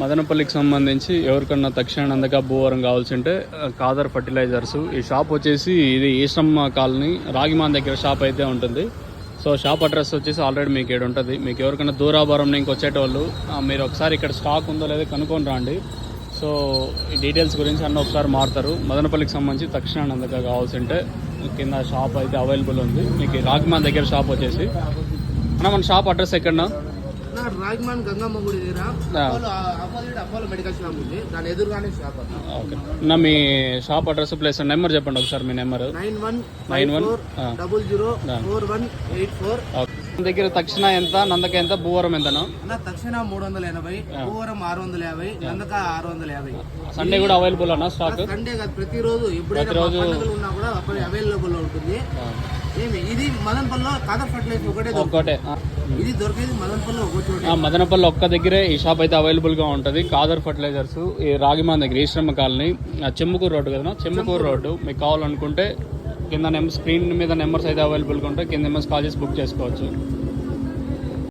మదనపల్లికి సంబంధించి ఎవరికన్నా తక్షణ అందక భూవరం కావాల్సి ఉంటే కాదర్ ఫర్టిలైజర్స్. ఈ షాప్ వచ్చేసి ఇది ఈశ్రమ్మ కాలనీ రాగిమాన్ దగ్గర షాప్ అయితే ఉంటుంది. సో షాప్ అడ్రస్ వచ్చేసి ఆల్రెడీ మీకు ఇక్కడ ఉంటుంది. మీకు ఎవరికైనా దూరాభారం నుంచి వచ్చేటోళ్ళు మీరు ఒకసారి ఇక్కడ స్టాక్ ఉందో లేదో కనుక్కొని రండి. సో ఈ డీటెయిల్స్ గురించి అన్న ఒకసారి మారుతారు. మదనపల్లికి సంబంధించి తక్షణ అందక కావాల్సి ఉంటే కింద షాప్ అయితే అవైలబుల్ ఉంది. మీకు రాగిమాన్ దగ్గర షాప్ వచ్చేసి. అన్న మన షాప్ అడ్రస్ ఎక్కడన్నా? నా రాజమాన్ గంగమ్మ గుడి దగ్గర అపోజిట్ అపోలో మెడికల్ షాప్ ఉంది. దాని ఎదురుగానే షాప్ ఓకే. నా మీ షాప్ అడ్రస్ ప్లేస్ నెంబర్ చెప్పండి ఒకసారి మీ number nine one nine one. Double zero. Four one eight four. దగ్గర తక్షణ ఎంత నందక ఎంత భూవరం ఎంతనా అన్న? తక్షణ మూడు వందల ఎనభై భూవరం ఆరు వందల యాభై నందక ఆరు వందల యాభై సండే కూడా అవైలబుల్ అన్న స్టాక్ సండే కాదు ప్రతిరోజు ఎప్పుడైనా పండుగలు ఉన్నా కూడా అప్పుడు అవైలబుల్ ఉంటుంది. ఏమి? ఇది మదన్పల్లిలో కాదర్ ఫర్టిలైజర్ ఒకటే ఒక్కటే ఇది దొరికేది మదన్పల్లిలో ఒక చోట ఆ, మదనపల్లి ఒక్క దగ్గరే ఈ షాప్ అయితే అవైలబుల్గా ఉంటుంది. కాదర్ ఫర్టిలైజర్స్ ఈ రాగిమాన్ దగ్గర ఈశ్రమ కాలనీ. ఆ, చెమ్ముకూరు రోడ్డు కదా చెమ్ముకూరు రోడ్డు. మీకు కావాలనుకుంటే కింద నెంబర్ స్క్రీన్ మీద నెంబర్స్ అయితే అవైలబుల్గా ఉంటాయి. కింద నెంబర్స్ కాల్ చేసి బుక్ చేసుకోవచ్చు.